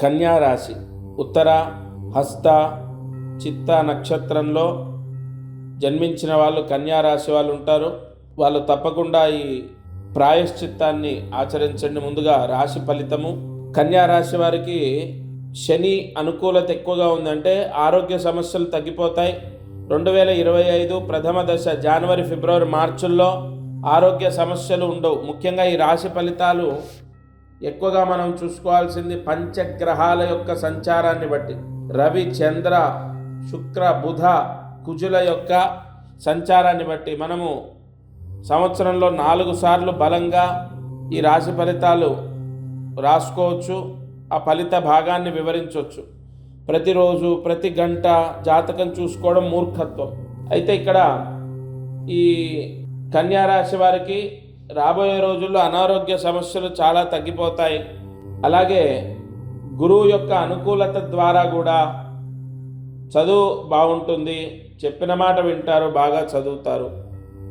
కన్యా రాశి ఉత్తర హస్త చిత్త నక్షత్రంలో జన్మించిన వాళ్ళు కన్యారాశి వాళ్ళు ఉంటారు. వాళ్ళు తప్పకుండా ఈ ప్రాయశ్చిత్తాన్ని ఆచరించండి. ముందుగా రాశి ఫలితము. కన్యారాశి వారికి శని అనుకూలత ఎక్కువగా ఉందంటే ఆరోగ్య సమస్యలు తగ్గిపోతాయి. రెండు వేల ఇరవై ఐదు ప్రథమ దశ జనవరి ఫిబ్రవరి మార్చుల్లో ఆరోగ్య సమస్యలు ఉండవు. ముఖ్యంగా ఈ రాశి ఫలితాలు ఎక్కువగా మనం చూసుకోవాల్సింది పంచగ్రహాల యొక్క సంచారాన్ని బట్టి. రవి చంద్ర శుక్ర బుధ కుజుల యొక్క సంచారాన్ని బట్టి మనము సంవత్సరంలో నాలుగు సార్లు బలంగా ఈ రాశి ఫలితాలు రాసుకోవచ్చు ఆ ఫలిత భాగాన్ని వివరించవచ్చు. ప్రతిరోజు ప్రతి గంట జాతకం చూసుకోవడం మూర్ఖత్వం. అయితే ఇక్కడ ఈ కన్యా రాశి వారికి రాబోయే రోజుల్లో అనారోగ్య సమస్యలు చాలా తగ్గిపోతాయి. అలాగే గురువు యొక్క అనుకూలత ద్వారా కూడా చదువు బాగుంటుంది. చెప్పిన మాట వింటారు బాగా చదువుతారు.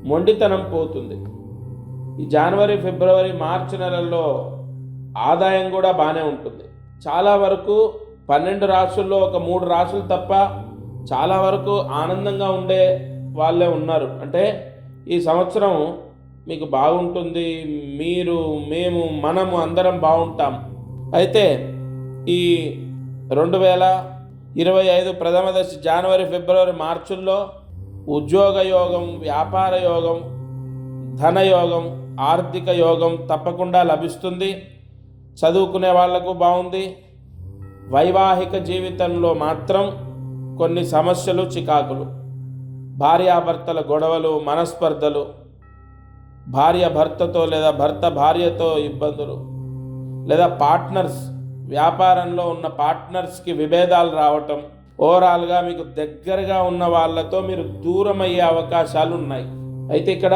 మొండితనం పోతుంది. ఈ జనవరి ఫిబ్రవరి మార్చి నెలల్లో ఆదాయం కూడా బాగానే ఉంటుంది. చాలా వరకు పన్నెండు రాసుల్లో ఒక మూడు రాసులు తప్ప చాలా వరకు ఆనందంగా ఉండే వాళ్ళే ఉన్నారు. అంటే ఈ సంవత్సరం మీకు బాగుంటుంది మీరు మేము మనము అందరం బాగుంటాం. అయితే ఈ రెండు వేల ఇరవై ఐదు ప్రథమ దశ జనవరి ఫిబ్రవరి మార్చుల్లో ఉద్యోగ యోగం వ్యాపార యోగం ధనయోగం ఆర్థిక యోగం తప్పకుండా లభిస్తుంది. చదువుకునే వాళ్ళకు బాగుంది. వైవాహిక జీవితంలో మాత్రం కొన్ని సమస్యలు చికాకులు. భార్యాభర్తల గొడవలు మనస్పర్ధలు భార్య భర్తతో లేదా భర్త భార్యతో ఇబ్బందులు లేదా పార్ట్నర్స్ వ్యాపారంలో ఉన్న పార్ట్నర్స్కి విభేదాలు రావటం ఓవరాల్గా మీకు దగ్గరగా ఉన్న వాళ్ళతో మీరు దూరం అయ్యే అవకాశాలు ఉన్నాయి. అయితే ఇక్కడ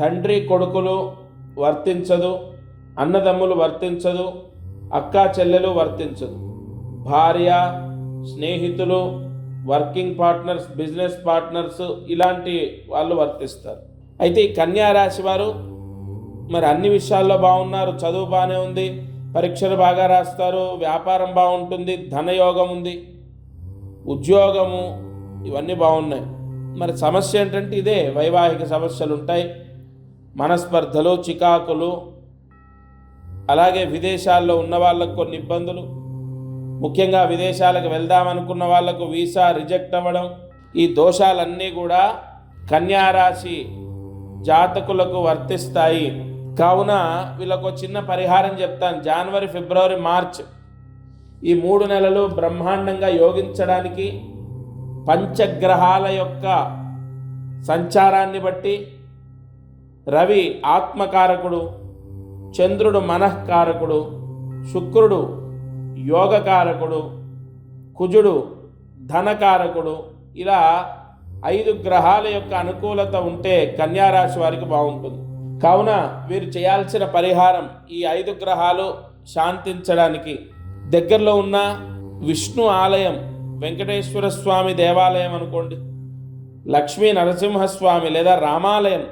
తండ్రి కొడుకులు వర్తించదు అన్నదమ్ములు వర్తించదు అక్కా చెల్లెలు వర్తించదు. భార్య స్నేహితులు వర్కింగ్ పార్ట్నర్స్ బిజినెస్ పార్ట్నర్స్ ఇలాంటి వాళ్ళు వర్తిస్తారు. అయితే ఈ కన్యారాశి వారు మరి అన్ని విషయాల్లో బాగున్నారు చదువు బాగానే ఉంది పరీక్షలు బాగా రాస్తారు వ్యాపారం బాగుంటుంది ధనయోగం ఉంది ఉద్యోగము ఇవన్నీ బాగున్నాయి. మరి సమస్య ఏంటంటే ఇదే వైవాహిక సమస్యలు ఉంటాయి మనస్పర్ధలు చికాకులు అలాగే విదేశాల్లో ఉన్న వాళ్ళకు కొన్ని ఇబ్బందులు ముఖ్యంగా విదేశాలకు వెళ్దామనుకున్న వాళ్ళకు వీసా రిజెక్ట్ అవ్వడం ఈ దోషాలన్నీ కూడా కన్యారాశి జాతకులకు వర్తిస్తాయి. కావున వీళ్ళకు ఒక చిన్న పరిహారం చెప్తాను. జనవరి ఫిబ్రవరి మార్చ్ ఈ మూడు నెలలు బ్రహ్మాండంగా యోగించడానికి పంచగ్రహాల యొక్క సంచారాన్ని బట్టి రవి ఆత్మకారకుడు చంద్రుడు మనఃకారకుడు శుక్రుడు యోగకారకుడు కుజుడు ధనకారకుడు ఇలా ఐదు గ్రహాల యొక్క అనుకూలత ఉంటే కన్యారాశి వారికి బాగుంటుంది. కావున వీరు చేయాల్సిన పరిహారం ఈ ఐదు గ్రహాలు శాంతించడానికి. దగ్గరలో ఉన్న విష్ణు ఆలయం వెంకటేశ్వర స్వామి దేవాలయం అనుకోండి లక్ష్మీ నరసింహస్వామి లేదా రామాలయం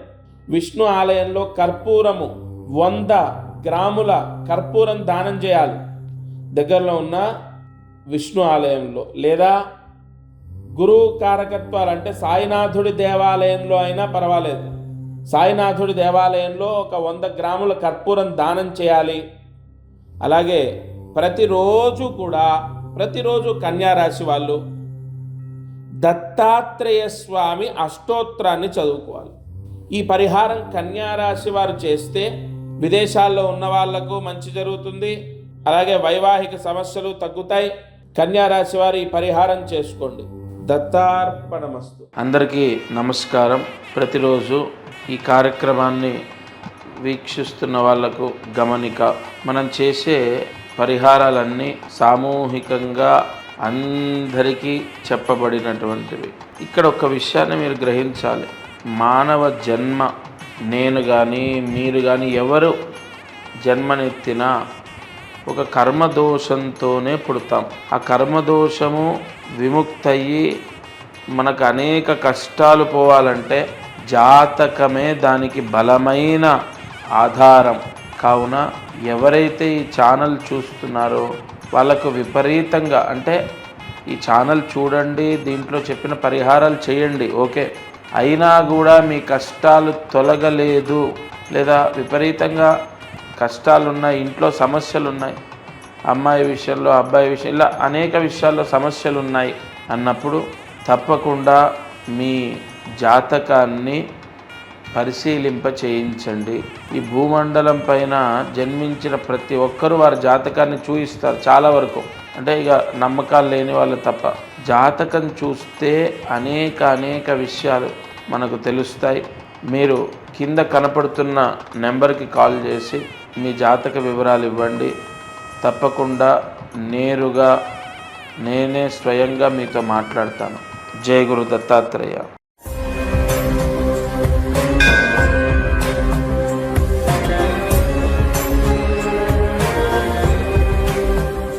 విష్ణు ఆలయంలో కర్పూరము వంద గ్రాముల కర్పూరం దానం చేయాలి. దగ్గరలో ఉన్న విష్ణు ఆలయంలో లేదా గురువు కారకత్వాలు అంటే సాయినాథుడి దేవాలయంలో అయినా పర్వాలేదు. సాయినాథుడి దేవాలయంలో ఒక వంద గ్రాముల కర్పూరం దానం చేయాలి. అలాగే ప్రతిరోజు కూడా ప్రతిరోజు కన్యారాశి వాళ్ళు దత్తాత్రేయ స్వామి అష్టోత్తరాన్ని చదువుకోవాలి. ఈ పరిహారం కన్యారాశి వారు చేస్తే విదేశాల్లో ఉన్న వాళ్ళకు మంచి జరుగుతుంది. అలాగే వైవాహిక సమస్యలు తగ్గుతాయి. కన్యారాశి వారు ఈ పరిహారం చేసుకోండి. దత్తార్పణమస్తు. అందరికీ నమస్కారం. ప్రతిరోజు ఈ కార్యక్రమాన్ని వీక్షిస్తున్న వాళ్ళకు గమనిక మనం చేసే పరిహారాలన్నీ సామూహికంగా అందరికీ చెప్పబడినటువంటివి. ఇక్కడ ఒక విషయాన్ని మీరు గ్రహించాలి. మానవ జన్మ నేను కానీ మీరు కానీ ఎవరు జన్మనెత్తినా ఒక కర్మదోషంతోనే పుడతాం. ఆ కర్మదోషము విముక్తయ్యి మనకు అనేక కష్టాలు పోవాలంటే జాతకమే దానికి బలమైన ఆధారం. కావున ఎవరైతే ఈ ఛానల్ చూస్తున్నారో వాళ్ళకు విపరీతంగా అంటే ఈ ఛానల్ చూడండి దీంట్లో చెప్పిన పరిహారాలు చేయండి ఓకే. అయినా కూడా మీ కష్టాలు తొలగలేదు లేదా విపరీతంగా కష్టాలున్నాయి ఇంట్లో సమస్యలు ఉన్నాయి అమ్మాయి విషయంలో అబ్బాయి విషయం ఇలా అనేక విషయాల్లో సమస్యలు ఉన్నాయి అన్నప్పుడు తప్పకుండా మీ జాతకాన్ని పరిశీలింప చేయించండి. ఈ భూమండలం పైన జన్మించిన ప్రతి ఒక్కరూ వారి జాతకాన్ని చూయిస్తారు చాలా వరకు. అంటే ఇక నమ్మకాలు లేని వాళ్ళు తప్ప. జాతకం చూస్తే అనేక అనేక విషయాలు మనకు తెలుస్తాయి. మీరు కింద కనపడుతున్న నెంబర్కి కాల్ చేసి మీ జాతక వివరాలు ఇవ్వండి. తప్పకుండా నేరుగా నేనే స్వయంగా మీతో మాట్లాడతాను. జయ గురు దత్తాత్రేయ.